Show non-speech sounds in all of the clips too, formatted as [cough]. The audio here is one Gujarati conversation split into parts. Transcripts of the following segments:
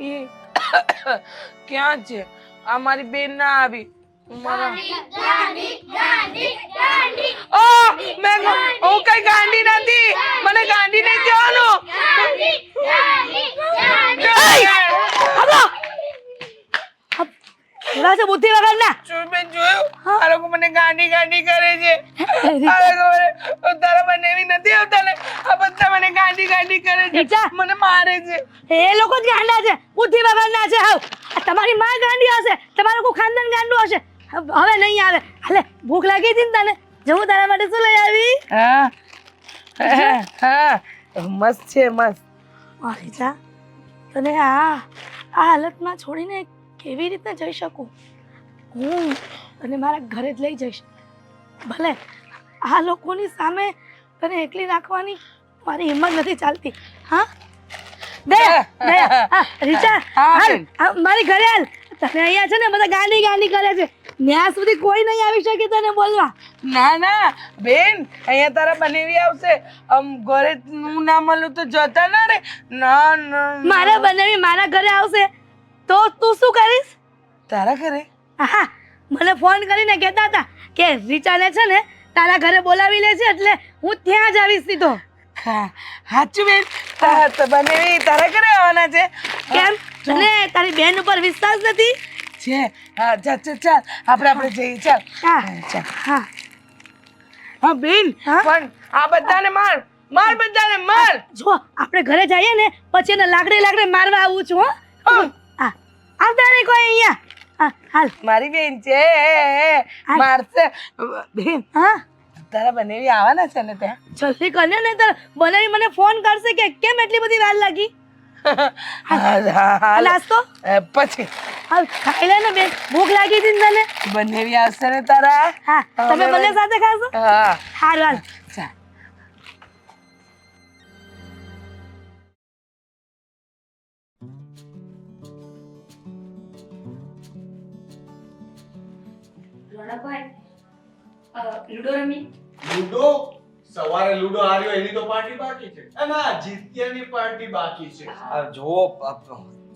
એ ક્યાં છે? આ મારી બેન ના આવી. મારા ઓ મેં કઈ ગાંડી નથી. મને ગાંડી નહીં કહેવાનું એવા છે બુદ્ધિ વગર ના બેન જોયું? આ લોકો મને ગાંડી ગાંડી કરે છે. આ લોકો મને તારા બનેવી નથી આવતા ને આ બધા મને ગાંડી ગાડી કરે છે. મને મારે છે. એ લોકો જ ગાંડા છે. બુદ્ધિ વગર ના છે. હાવ. તમારી માં ગાંડી હશે. તમારું કોઈ ખાનદાન ગાંડું હશે. હવે નહીં આવે. હાલે ભૂખ લાગી હતી ને તને? જવું તારા માટે શું લઈ આવી? હા. હા. મસ્ત છે મસ્ત. રીચા તને આ આ હાલતમાં છોડીને કેવી રીતે જઈ શકું? હું તને મારા ઘરે જ લઈ જઈશ. ભલે આ લોકોની સામે તને એકલી રાખવાની મારી હિંમત નથી ચાલતી. હા? દયા દયા. હા, રીચા [laughs] હા, હાલ. બેન. આ મારી ઘરે હાલ. તને અહીંયા છે ને બધા ગાની ગાની કરે છે. ત્યાં સુધી કોઈ નહીં આવી શકે તને બોલવા. ના ના. બેન અહીંયા તારા બનેવી આવશે. આમ ઘરે હું ના મળું તો જતા ના રે. ના ના મારા બનાવી મારા ઘરે આવશે. તો તું શું કરીશ? તારા ઘરે? હા મને ફોન કરીને કહેતા હતા કે રીચાને છે ને તારા ઘરે બોલાવી લે છે એટલે હું ત્યાં જ આવીશ સીધો. હા સાચું બેન. તા- બને તારે ઘરે આવવાના છે. કેમ? તને તારી બેન ઉપર વિશ્વાસ નથી? છે. હા ચાલ ચાલ ચાલ આપણે આપણે જઈએ ચાલ હા. ચાલ હા. હા બેન? પણ આ બધાને માર. માર બધાને માર. જો આપણે ઘરે જઈએ ને પછી એને લાકડે લાકડે મારવા આવું છું હો. હા. હા. આવતા નહીં કોઈ અહીંયા. હા હાલ. મારી બેન છે. મારશે. બેન હા? તારા બનેવી આવવાના છે ને ત્યાં? જલ્દી કરને ને તાર બનેવી મને ફોન કરશે કે કેમ એટલી બધી વાર લાગી. નાસ્તો? પછી. હાલ ખાઈ લે ને બેન ભૂખ લાગી હતી તને? બનેવી આવશે ને તારા? હા તમે બંને સાથે ખાશો? હા. હારું હાલ. ચાલ રોનકભાઈ લુડો રમી? લૂડો? સવારે લુડો હાર્યો એની તો પાર્ટી બાકી છે. અને આ જીત્યાની પાર્ટી બાકી છે. આ જુઓ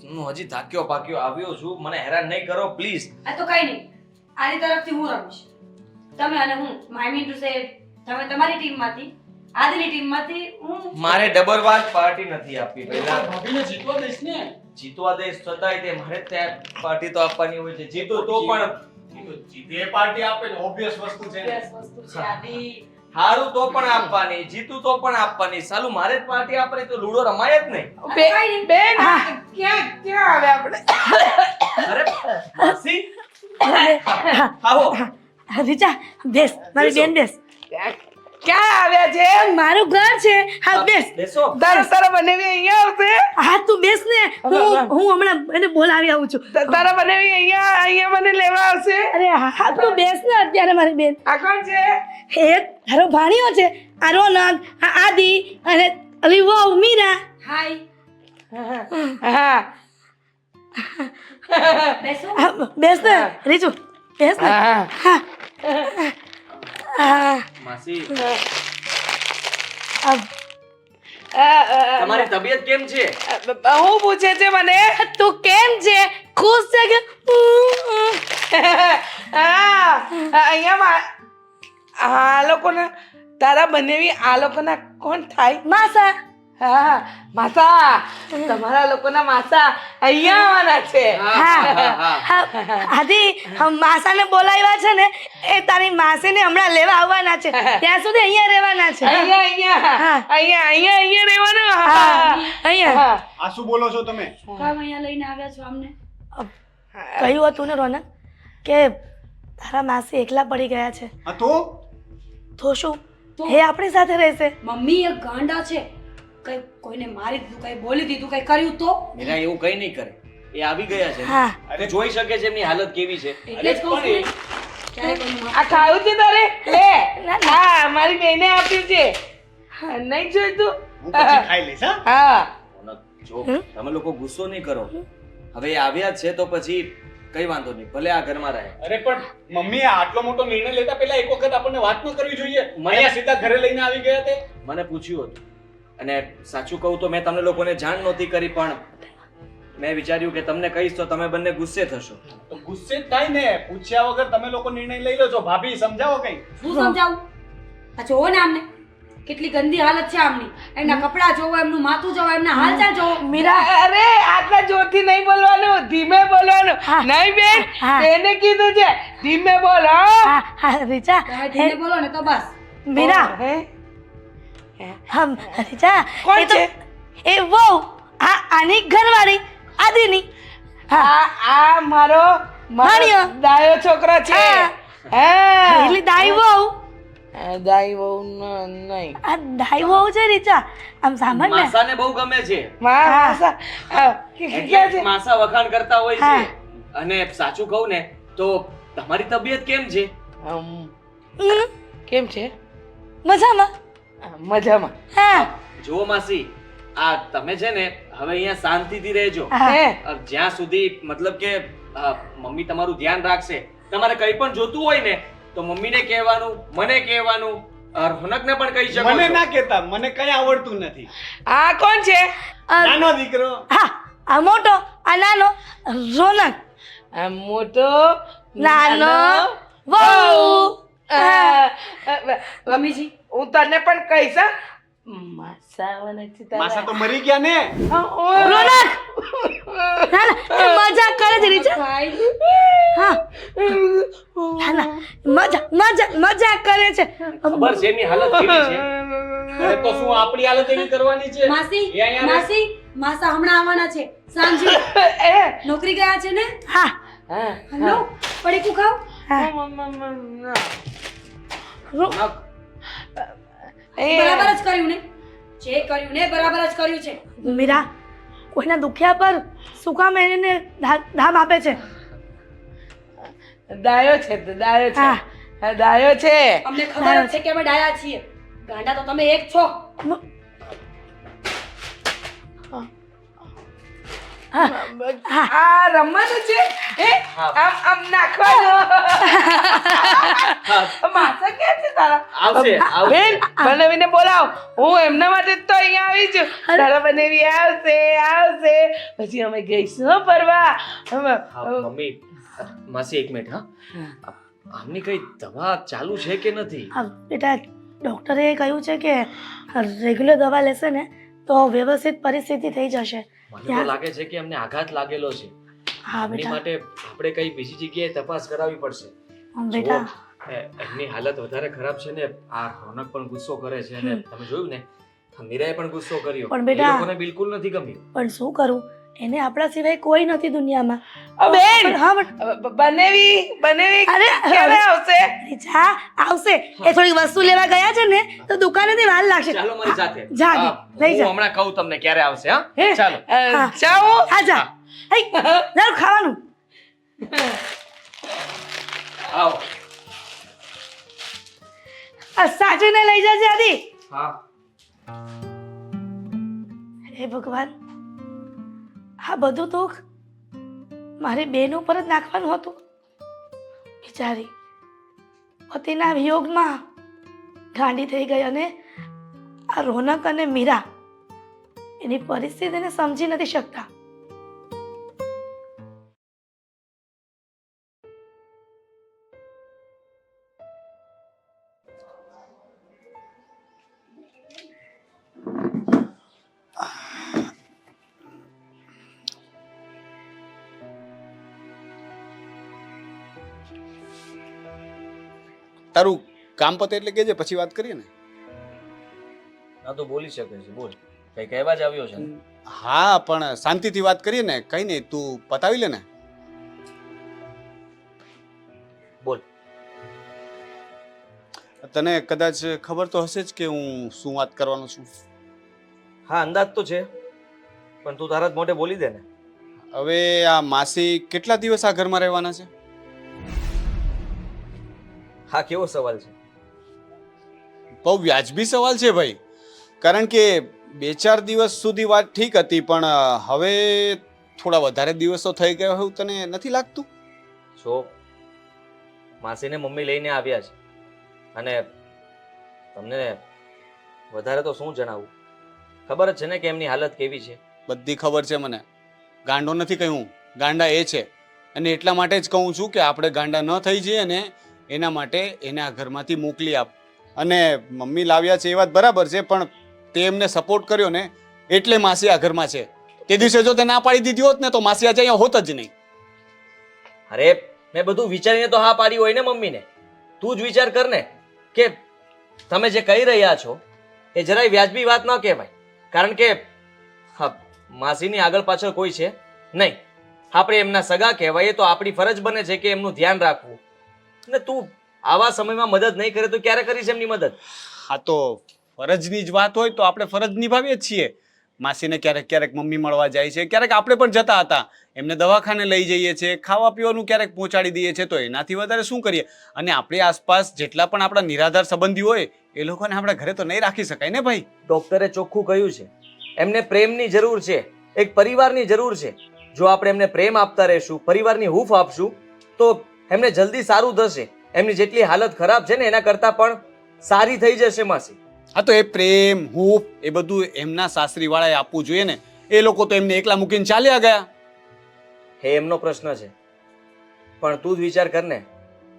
હું હજી થાક્યો પાક્યો આવ્યો છું. મને હેરાન નહીં કરો પ્લીઝ આ તો કઈ નહીં. આની તરફથી હું રમીશ. તમે અને હું માય મીન ટુ સે તમે તમારી ટીમમાંથી આદિની ટીમમાંથી હું મારે ડબલ વાર પાર્ટી નથી આપવી. પહેલા ભાભીને જીતવા દઈશ ને. જીતવા દઈશ છતાંય તે મારે ત્યાં પાર્ટી તો આપવાની હોય છે. જીતો તો પણ એ પાર્ટી આપે ને ઓબવિયસ વસ્તુ છે ઓબવિયસ વસ્તુ છે આની. હારું તો પણ આપવાની જીતું તો પણ આપવાની. સાલું મારે જ પાર્ટી આપવાની તો લૂડો રમાય જ નહીં. બે- બેન ક્યાં ક્યાં આવે આપણે? અરે માસી? આવો. રીચા બેસ. મારી બેન બેસ. ક્યાં આવ્યા છે? મારું ઘર છે. હા બેસ. તારા તારા બનેવી અહીંયા આવશે? હા તું બેસ ને. હું હું હમણાં એને બોલાવી આવું છું. તારા બનેવી અહીંયા અહીંયા મને લેવા આવશે? અરે હા હા તું બેસ ને અત્યારે મારી બેન. આ કોણ છે? એ તારો ભાણિયો છે. આ રોનક આ આદિ અને અલી વહુ મીરા હાય. હા હા, બેસ. ને રીજુ બેસ ને. હા હા. હા. માસી. તમારી તબિયત કેમ છે? બહુ હું પૂછે છે મને? તું કેમ છે? ખુશ છે કે હા અહીંયા મા- આ લોકોના તારા બનેવી આ લોકોના કોણ થાય? માસા હા માસા તમારા લોકોના માસા અહીંયા આવવાના છે. હા હા આદિ માસાને બોલાવ્યા છે ને એ તારી માસીને હમણાં લેવા આવવાના છે. ત્યાં સુધી અહીંયા રહેવાના છે. અહીંયા અહીંયા. અહીંયા અહીંયા અહીંયા રહેવાનું. અહીંયા. આ શું બોલો છો તમે? કામ અહીંયા લઈને આવ્યા છો અમને? કહ્યું હતું ને રોનક કે તારા માસી એકલા પડી ગયા છે. આ તો? તો શું? એ આપણી સાથે રહેશે. મમ્મી એક ગાંડા છે. કઈ કોઈને મારી દીધું કઈ બોલી દીધું કઈ કર્યું તો? એના એવું કઈ નહીં કરે. એ આવી ગયા છે. હા. જોઈ શકે છે એમની હાલત કેવી છે. એટલે જ કહું છું ને, કોઈને આ ખાવું છે તારે? લે હા મારી બેને આપ્યું છે. હા, નહીં જોઈતું? હું પછી ખાઈ લઈશ હા? હા. રોનક, જો તમે લોકો ગુસ્સો નહીં કરો. હવે એ આવ્યા જ છે તો પછી કઈ વાંધો નહીં ભલે આ ઘરમાં રહે. અરે પણ મમ્મી આટલો મોટો નિર્ણય લેતા પહેલા એક વખત આપણને વાત ન કરવી જોઈએ. અહીંયા સીધા ઘરે લઈને આવી ગયા તે. મને પૂછ્યું હતું. અને સાચું કહું તો મેં તમને લોકોને જાણ નહોતી કરી પણ મેં વિચાર્યું કે તમને કહીશ તો તમે બંને ગુસ્સે થશો. તો ગુસ્સે જ થાય ને. પૂછ્યા વગર તમે લોકો નિર્ણય લઈ લો છો ભાભી સમજાવો કઈ? શું સમજાવું? આ જોવો ને આમને. કેટલી ગંદી હાલત છે આમની. એમના કપડા જોવો એમનું માથું જોવો એમના હાલચાલ જોવો. મીરા અરે આટલા જોરથી નહીં બોલવાનું. ધીમે બોલવાનું. નહીં બેન એને કીધું છે ધીમે બોલ હા. રીચા. ધીમે બોલો ને તો બસ. મીરા. હે? હમ રીચા કોણ છે? એ વહુ આ આની ઘરવાળી આદિની. આ આ મારો માણ્યો. દાયો છોકરો છે. હા. એટલે દાઈ વહુ? દાઈ બહુ નહીં. આ દાઈ વહુ છે રીચા આમ સાંભળ ને માસાને બહુ ગમે છે. માસા માસા વખાણ કરતા હોય છે. અને સાચું કહું ને તો તમારી તબિયત કેમ છે? કેમ છે? મજામાં. મજામાં. હા. જુઓ માસી આ તમે છે ને હવે અહીંયા શાંતિથી રહેજો. હે. જ્યાં સુધી મતલબ કે મમ્મી તમારું ધ્યાન રાખશે. તમારે કંઈ પણ જોતું હોય ને તો મમ્મીને કહેવાનું મને કહેવાનું રોનકને પણ કહી શકો મને. ના કહેતા મને કઈ આવડતું નથી. આ કોણ છે? નાનો દીકરો. હા આ મોટો આ નાનો રોનક. આ મોટો નાનો વહુ. મમ્મીજી હું. તને પણ કહીશ માસા વનકથી તારા- માસા તો મરી ગયા ને. રોનક! ના ના એ મજાક કરે છે રીચા. હા. ના ના મજા મજા કરે છે. ખબર છે એની હાલત કેવી છે? અરે તો શું આપણી હાલત એવી કરવાની છે? માસી એ અહીંયા રહે. માસી માસા હમણાં આવવાના છે. સાંજે [laughs] એ, નોકરી ગયા છે ને? હા. હા, હલો પડીકું ખાવ. બરાબર જ કર્યું ને? જે કર્યું ને બરાબર જ કર્યું છે. મીરા કોઈના દુખ્યા પર શું કામ એને ધામ આપે છે? દાયો છે ડાયો દાયો છે. દાયો છે. અમને ખબર છે કે અમે ડાયા છીએ. ગાંડા તો તમે એક છો. આ રમવાનું છે? હે? આમ આમ નાખવાનું. માસા ક્યાં છે તારા? આવશે આવશે. બેન બનાવીને બોલાવ. હું એમના માટે જ તો અહીંયા આવી છું. તારા બનેવી આવશે આવશે. પછી અમે ગઈશું ફરવા. મમ્મી માસી એક મિનિટ હા. આમની કઈ દવા ચાલુ છે કે નથી? બેટા ડૉક્ટરે કહ્યું છે કે રેગ્યુલર દવા લેશે ને તો વ્યવસ્થિત પરિસ્થિતિ થઈ જશે. મને તો લાગે છે કે એમને આઘાત લાગેલો છે. હા એમની બેટા. માટે આપણે કઈ બીજી જગ્યાએ તપાસ કરાવવી પડશે. હમ, બેટા. જુઓ, એ- એમની હાલત વધારે ખરાબ છે ને આ રોનક પણ ગુસ્સો કરે છે અને તમે જોયું ને મીરાએ પણ ગુસ્સો કર્યો. પણ બેટા- લોકોને બિલકુલ નથી ગમ્યું. પણ શું કરું? એને આપણા સિવાય કોઈ નથી દુનિયામાં. બેન! હા બનેવી બનેવી અરે, ક્યારે આવશે? જા આવશે. એ થોડી વસ્તુ લેવા ગયા છે ને તો દુકાનેથી વાર લાગશે. ચાલો મારી સાથે. જા, હા, લઈ હું જા. હમણાં કહું તમને ક્યારે આવશે હા? હે? ચાલો. જાઓ હા. હા જા. હઈ ચાલ ખાવાનું. આવો. આ સાચવીને લઈ જજે આદી. હા. હે ભગવાન. આ બધું દુઃખ મારી બેન ઉપર જ નાખવાનું હતું. બિચારી, પતિના વિયોગમાં ગાંડી થઈ ગઈ અને આ રોનક અને મીરા એની પરિસ્થિતિને સમજી નથી શકતા. તારું કામ પતે એટલે કેજે પછી વાત કરીએ ને. ના તો બોલી શકે છે બોલ. કઈ કહેવા જ આવ્યો છે હા પણ શાંતિથી વાત કરીએ ને કઈ નહીં તું પતાવી લે ને. બોલ. તને કદાચ ખબર તો હશે જ કે હું શું વાત કરવાનો છું. હા અંદાજ તો છે પણ તું તારા જ મોઢે બોલી દે ને. હવે આ માસી કેટલા દિવસ આ ઘરમાં રહેવાના છે? હા કેવો સવાલ છે? બહુ વ્યાજબી સવાલ છે ભાઈ. કારણ કે બે ચાર દિવસ સુધી વાત ઠીક હતી પણ હવે થોડા વધારે દિવસો થઈ ગયા એવું તને નથી લાગતું? જો માસીને મમ્મી લઈને આવ્યા છે. અને તમને વધારે તો શું જણાવું? ખબર જ છે ને કે એમની હાલત કેવી છે? બધી ખબર છે મને. ગાંડો નથી કહ્યું. ગાંડા એ છે. અને એટલા માટે જ કહું છું કે આપણે ગાંડા ન થઈ જઈએ ને એના માટે એને આ ઘરમાંથી મોકલી આપ. અને મમ્મી લાવ્યા છે એ વાત બરાબર છે, પણ તે એમને સપોર્ટ કર્યો ને એટલે માસી આ ઘરમાં છે. તે દિવસે જો તે ના પાડી દીધી હોત ને તો માસી આજે અહીંયા હોત જ નહીં. અરે, મેં બધું વિચારીને તો હા પાડી હોય ને મમ્મીને. તું જ વિચાર કર ને કે તમે જે કહી રહ્યા છો એ જરાય વ્યાજબી વાત ન કહેવાય. કારણ કે, હા, માસીની આગળ પાછળ કોઈ છે નહીં. આપણે એમના સગા કહેવાય તો આપણી ફરજ બને છે કે એમનું ધ્યાન રાખવું. ને તું આવા સમયમાં મદદ નહીં કરે તો ક્યારે કરીશ એમની મદદ? હા તો ફરજની જ વાત હોય તો આપણે ફરજ નિભાવીએ જ છીએ. માસીને ક્યારેક ક્યારેક મમ્મી મળવા જાય છે ક્યારેક આપણે પણ જતા હતા. એમને દવાખાને લઈ જઈએ છીએ ખાવા પીવાનું ક્યારેક પહોંચાડી દઈએ છીએ તો એનાથી વધારે શું કરીએ? અને આપણી આસપાસ જેટલા પણ આપણા નિરાધાર સંબંધી હોય એ લોકોને આપણા ઘરે તો નહીં રાખી શકાય ને ભાઈ? ડોક્ટરે ચોખ્ખું કહ્યું છે. એમને પ્રેમની જરૂર છે એક પરિવારની જરૂર છે. જો આપણે એમને પ્રેમ આપતા રહીશું પરિવારની હૂફ આપશું તો એમને જલ્દી સારું થશે. એમની જેટલી હાલત ખરાબ છે ને એના કરતાં પણ સારી થઈ જશે માસી. હા તો એ પ્રેમ હૂફ એ બધું એમના સાસરીવાળાએ આપવું જોઈએ ને. એ લોકો તો એમને એકલા મૂકીને ચાલ્યા ગયા. હે એમનો પ્રશ્ન છે. પણ તું જ વિચાર કર ને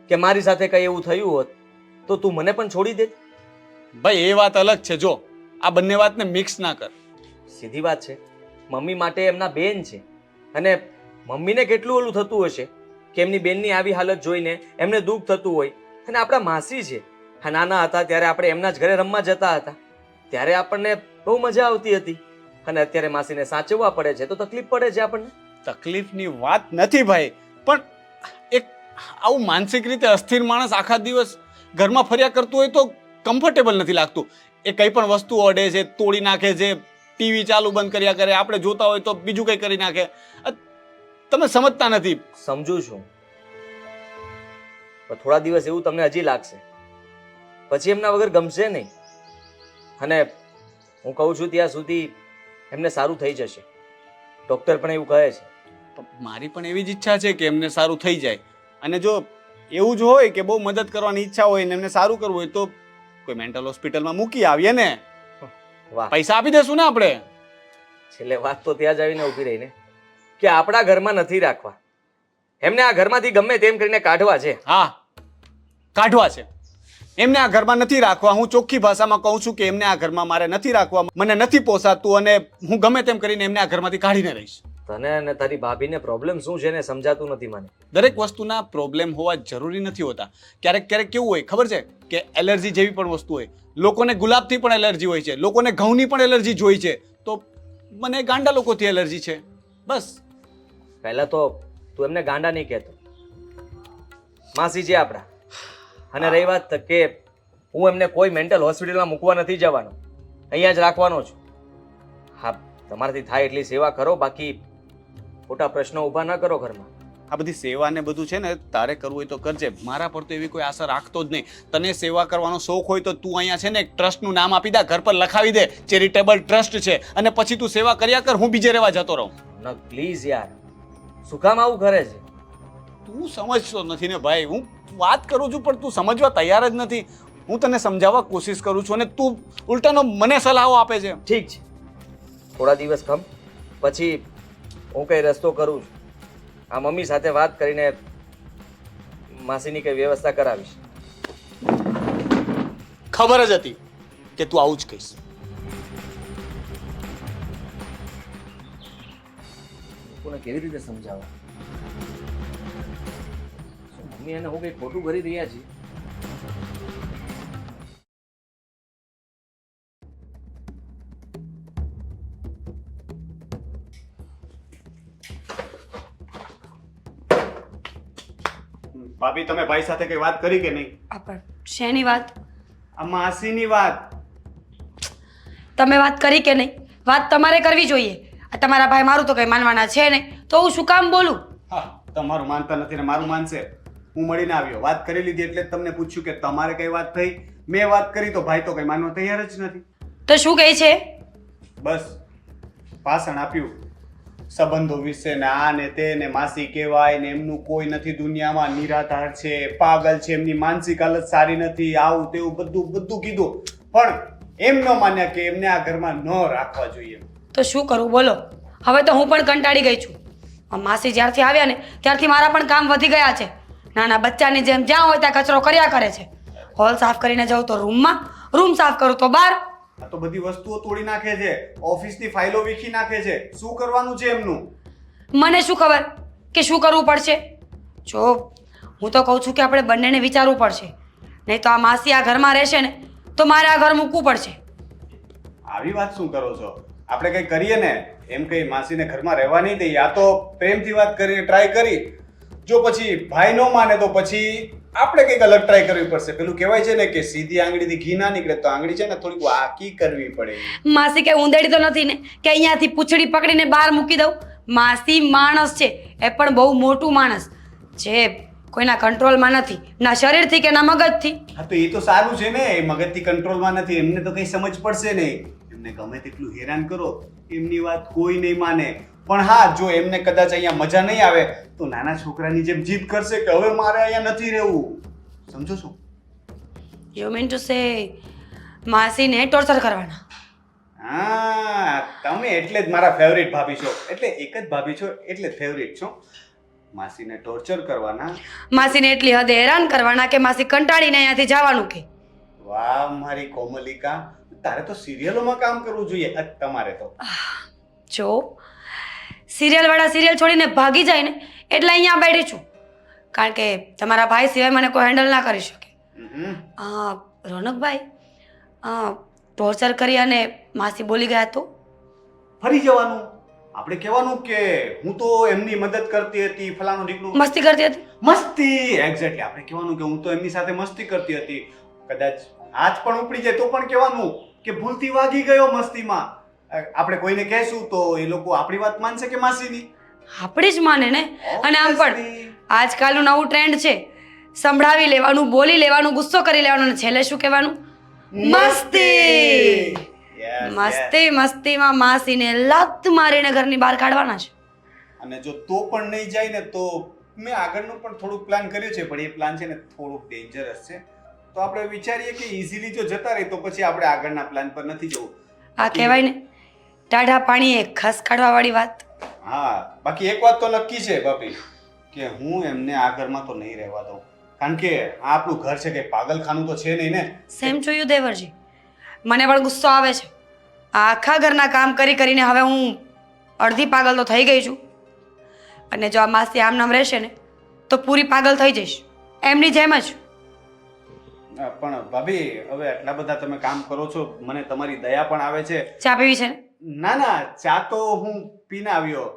કે મારી સાથે કઈ એવું થયું હોત તો તું મને પણ છોડી દે. ભાઈ એ વાત અલગ છે. જો આ બંને વાતને મિક્સ ના કર. સીધી વાત છે. મમ્મી માટે એમના બેન છે. અને મમ્મીને કેટલું ઓલું થતું હશે? કે એમની બેનની આવી હાલત જોઈને એમને દુઃખ થતું હોય. અને આપણા માસી છે નાના હતા ત્યારે આપણે એમના જ ઘરે રમવા જતા હતા. ત્યારે આપણને બહુ મજા આવતી હતી. અને અત્યારે માસીને સાચવવા પડે છે, તો તકલીફ પડે છે આપણને? તકલીફની વાત નથી ભાઈ, પણ એક આવું માનસિક રીતે અસ્થિર માણસ આખા દિવસ ઘરમાં ફર્યા કરતું હોય તો કમ્ફર્ટેબલ નથી લાગતું. એ કંઈ પણ વસ્તુ ઓડે છે, તોડી નાખે છે, ટીવી ચાલુ બંધ કર્યા કરે, આપણે જોતા હોય તો બીજું કંઈ કરી નાખે. તમે સમજતા નથી. સમજુ છું. પણ થોડા દિવસ એવું તમને હજી લાગશે. પછી એમના વગર ગમશે નહીં. અને હું કહું છું ત્યાં સુધી એમને સારું થઈ જશે. ડૉક્ટર પણ એવું કહે છે. મારી પણ એવી જ ઈચ્છા છે કે એમને સારું થઈ જાય. અને જો એવું જ હોય કે બહુ મદદ કરવાની ઈચ્છા હોય ને એમને સારું કરવું હોય તો કોઈ મેન્ટલ હોસ્પિટલમાં મૂકી આવીએ ને. વાહ. પૈસા આપી દેશું ને આપણે. છેલ્લે વાત તો ત્યાં જ આવીને ઊભી રહીને. કે આપણા ઘરમાં નથી રાખવા. એમને આ ઘરમાંથી ગમે તેમ કરીને કાઢવા છે. હા કાઢવા છે. એમને આ ઘરમાં નથી રાખવા. હું ચોખ્ખી ભાષામાં કહું છું કે એમને આ ઘરમાં મારે નથી રાખવા. મને નથી પોસાતું અને હું ગમે તેમ કરીને એમને આ ઘરમાંથી કાઢીને રહીશ. તને અને તારી ભાભીને પ્રોબ્લેમ શું છે ને સમજાતું નથી મને? દરેક વસ્તુના પ્રોબ્લેમ હોવા જરૂરી નથી હોતા. ક્યારેક ક્યારેક કેવું હોય ખબર છે? કે એલર્જી જેવી પણ વસ્તુ હોય. લોકોને ગુલાબથી પણ એલર્જી હોય છે. લોકોને ઘઉંની પણ એલર્જી જોઈ છે. તો મને ગાંડા લોકોથી એલર્જી છે. બસ. પહેલા તો તું એમને ગાંડા નહીં કહેતો. માસી છે આપણા. અને રહી વાત કે હું એમને કોઈ મેન્ટલ હોસ્પિટલમાં મૂકવા નથી જવાનો. અહીંયા જ રાખવાનો છું. હા તમારાથી થાય એટલી સેવા કરો બાકી ખોટા પ્રશ્નો ઊભા ન કરો ઘરમાં. આ બધી સેવા ને બધું છે ને તારે કરવું હોય તો કરજે. મારા પર તો એવી કોઈ આશા રાખતો જ નહીં. તને સેવા કરવાનો શોખ હોય તો તું અહીંયા છે ને એક ટ્રસ્ટનું નામ આપી દે ઘર પર લખાવી દે. ચેરિટેબલ ટ્રસ્ટ છે. અને પછી તું સેવા કર્યા કર હું બીજે રહેવા જતો રહું. ન પ્લીઝ યાર. શું કામ આવું કરે છે? તું સમજતો નથી ને ભાઈ. હું વાત કરું છું પણ તું સમજવા તૈયાર જ નથી. હું તને સમજાવવા કોશિશ કરું છું અને તું ઉલટાનો મને સલાહો આપે છે. ઠીક છે. થોડા દિવસ ખમ. પછી હું કઈ રસ્તો કરું છું. આ મમ્મી સાથે વાત કરીને માસીની કઈ વ્યવસ્થા કરાવીશ. ખબર જ હતી કે તું આવું જ કહીશ. લોકોને કેવી રીતે સમજાવવા શું મમ્મી એને હું કંઈ ખોટું કરી રહ્યા છીએ ભાભી તમે ભાઈ સાથે કઈ વાત કરી કે નહીં આપણ શેની વાત આ માસીની વાત તમે વાત કરી કે નહીં વાત તમારે કરવી જોઈએ આ તમારા ભાઈ મારું તો કંઈ માનવાના છે નહીં. તો હું શું કામ બોલું? હા તમારું માનતા નથી ને મારું માનશે. હું મળીને આવ્યો. વાત કરી લીધી એટલે જ તમને પૂછ્યું કે તમારે કઈ વાત થઈ? મેં વાત કરી તો ભાઈ તો કઈ માનવા તૈયાર જ નથી. તો શું કહે છે? બસ ભાષણ આપ્યું. સંબંધો વિશે ને આ ને તે ને માસી કહેવાય ને એમનું કોઈ નથી દુનિયામાં નિરાધાર છે પાગલ છે એમની માનસિક હાલત સારી નથી આવું તેવું બધું બધું કીધું. પણ એમ ન માન્યા કે એમને આ ઘરમાં ન રાખવા જોઈએ. તો શું કરું બોલો. હવે તો હું પણ કંટાળી ગઈ છું. માસી જ્યારથી આવ્યા ને ત્યારથી મારા પણ કામ વધી ગયા છે. નાના બચ્ચાની જેમ જ્યાં હોય ત્યાં કચરો કર્યા કરે છે. હોલ સાફ કરીને જાઉં તો રૂમમાં રૂમ સાફ કરું તો બહાર. આ તો બધી વસ્તુઓ તોડી નાખે છે. ઓફિસની ફાઇલો વીખી નાખે છે. શું કરવાનું છે એમનું? મને શું ખબર કે શું કરવું પડશે? જો હું તો કહું છું કે આપણે બંનેને વિચારવું પડશે. નહીં તો આ માસી આ ઘરમાં રહેશે ને તો મારે આ ઘર મૂકવું પડશે. આવી વાત શું કરો છો? આપણે કંઈ કરીએ ને એમ કંઈ માસીને ઘરમાં રહેવા નહીં દઈએ. આ તો પ્રેમથી વાત કરી ટ્રાય કરી. જો પછી ભાઈ ન માને તો પછી આપણે કંઈક અલગ ટ્રાય કરવી પડશે. પેલું કહેવાય છે ને કે સીધી આંગળીથી ઘી ના નીકળે તો આંગળી છે ને થોડીક વાકી કરવી પડે. માસી કે ઊંધેડી તો નથી ને કે અહીંયાથી પૂંછડી પકડીને બહાર મૂકી દઉં. માસી માણસ છે એ પણ બહુ મોટું માણસ. જે કોઈના કંટ્રોલમાં નથી ના શરીરથી કે ના મગજથી. હા તો એ તો સારું છે ને એ મગજથી કંટ્રોલમાં નથી એમને તો કંઈ સમજ પડશે નહીં. એમને ગમે તેટલું હેરાન કરો એમની વાત કોઈ નહીં માને. પણ હા જો એમને કદાચ અહીંયા મજા નહીં આવે તો નાના છોકરાની જેમ જીદ કરશે કે હવે મારે અહીંયા નથી રહેવું. સમજો છો? યુ મીન ટુ સે માસીને ટોર્ચર કરવાના? હા તમે એટલે જ મારા ફેવરિટ ભાભી છો. એટલે એક જ ભાભી છો એટલે ફેવરિટ છો. માસીને ટોર્ચર કરવાના? માસીને એટલી હદે હેરાન કરવાના કે માસી કંટાળીને અહીંયાથી જવાનું કે? વાહ મારી કોમલિકા. તારે તો સિરિયલોમાં કામ કરવું જોઈએ અ, તમારે તો. જો સિરિયલવાળા સિરિયલ છોડીને ભાગી જાય ને એટલે અહીંયા બેઠી છું. કારણ કે તમારા ભાઈ સિવાય મને કોઈ હેન્ડલ ના કરી શકે. હમ. આ રોનકભાઈ ટોર્ચર કરી અને માસી બોલી ગયા તો? ફરી જવાનું. આપણે કહેવાનું કે હું તો એમની મદદ કરતી હતી ફલાણું ઢીકણું મસ્તી કરતી હતી? મસ્તી એક્ઝેક્ટલી આપણે કહેવાનું કે હું તો એમની સાથે મસ્તી કરતી હતી. કદાચ હાથ પણ ઉપડી જાય તો પણ કહેવાનું. કે ભૂલથી વાગી ગયો મસ્તીમાં. આપણે કોઈને કહેશું તો એ લોકો આપણી વાત માનશે કે માસીની? આપણી જ માને ને? અને આમ પણ આજકાલનું નવું ટ્રેન્ડ છે. સંભળાવી લેવાનું બોલી લેવાનું ગુસ્સો કરી લેવાનું અને છેલ્લે શું કહેવાનું? મસ્તી! મસ્તી! મસ્તીમાં માસીને લત મારીને ઘરની બહાર કાઢવાના છે. અને જો તો પણ નહીં જાય ને તો મેં આગળનું પણ થોડુંક પ્લાન કર્યું છે પણ એ પ્લાન છે ને થોડુંક ડેન્જરસ છે. તો આપણે વિચારીએ કે ઇઝીલી જો જતા રહી તો પછી આપણે આગળના પ્લાન પર નથી જવું. આ કહેવાય ને ટાઢા પાણીએ ખસ કાઢવાવાળી વાત. હા બાકી એક વાત તો નક્કી છે ભાભી કે હું એમને આ ઘરમાં તો નહીં રહેવા દઉં. કારણ કે આ આપણું ઘર છે કે પાગલખાનું તો છે નહીં ને. સેમ જોયું દેવરજી. મને પણ ગુસ્સો આવે છે. આ આખા ઘરના કામ કરી કરીને હવે હું અડધી પાગલ તો થઈ ગઈ છું. અને જો આ માસી આમ નામ રહેશે ને તો પૂરી પાગલ થઈ જઈશ. એમની જેમ જ. પણ ભાભી હવે આટલા બધા તમે કામ કરો છો મને તમારી દયા પણ આવે છે. ચા પીવી છે? ના ના ચા તો હું પીને આવ્યો.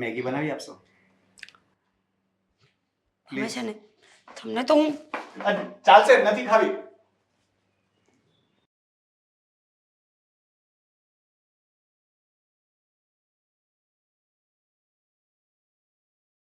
મેગી બનાવી આપશો? હવે છે ને તમને તો હું ચાલશે નથી ખાવી.